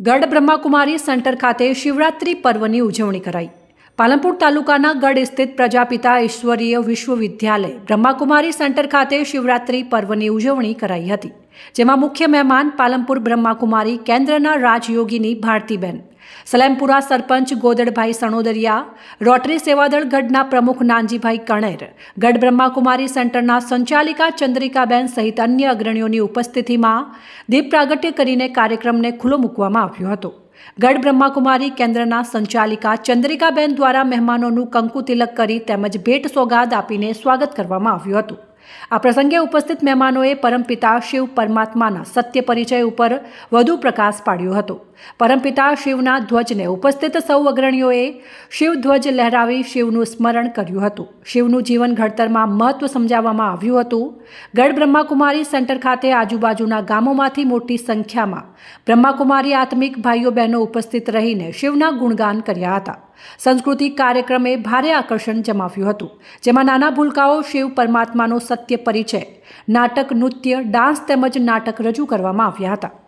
ગઢ બ્રહ્માકુમારી સેન્ટર ખાતે શિવરાત્રિ પર્વની ઉજવણી કરાઈ. પાલનપુર તાલુકાના ગઢ સ્થિત પ્રજાપિતા ઈશ્વરીય વિશ્વવિદ્યાલય, બ્રહ્માકુમારી સેન્ટર ખાતે શિવરાત્રિ પર્વની ઉજવણી કરાઈ હતી, જેમાં મુખ્ય મહેમાન પાલનપુર બ્રહ્માકુમારી કેન્દ્રના રાજયોગીની ભારતીબેન, સલેમપુરા સરપંચ ગોદડભાઈ સણોદરિયા, રોટરી સેવાદળ ગઢના પ્રમુખ નાનજીભાઈ કણેર, ગઢ બ્રહ્માકુમારી સેન્ટરના સંચાલિકા ચંદ્રિકાબેન સહિત અન્ય અગ્રણીઓની ઉપસ્થિતિમાં દીપ પ્રાગટ્ય કરીને કાર્યક્રમને ખુલ્લો મૂકવામાં આવ્યો હતો. ગઢ બ્રહ્માકુમારી કેન્દ્રના સંચાલિકા ચંદ્રિકાબેન દ્વારા મહેમાનોનું કંકુ તિલક કરી તેમજ ભેટ સોગાદ આપીને સ્વાગત કરવામાં આવ્યું હતું. આ પ્રસંગે ઉપસ્થિત મહેમાનોએ પરમપિતા શિવ પરમાત્માના સત્ય પરિચય ઉપર વધુ પ્રકાશ પાડ્યો હતો. પરમપિતા શિવના ધ્વજને ઉપસ્થિત સૌ અગ્રણીઓએ શિવ ધ્વજ લહેરાવી શિવનું સ્મરણ કર્યું હતું. શિવનું જીવન ઘડતરમાં મહત્વ સમજાવવામાં આવ્યું હતું. ગઢ બ્રહ્માકુમારી સેન્ટર ખાતે આજુબાજુના ગામોમાંથી મોટી સંખ્યામાં બ્રહ્માકુમારી આત્મિક ભાઈઓ બહેનો ઉપસ્થિત રહીને શિવના ગુણગાન કર્યા હતા. સાંસ્કૃતિક કાર્યક્રમે ભારે આકર્ષણ જમાવ્યું હતું, જેમાં નાના ભૂલકાઓ શિવ પરમાત્માનો સત્ય પરિચય, નાટક, નૃત્ય, ડાન્સ તેમજ નાટક રજૂ કરવામાં આવ્યા હતા.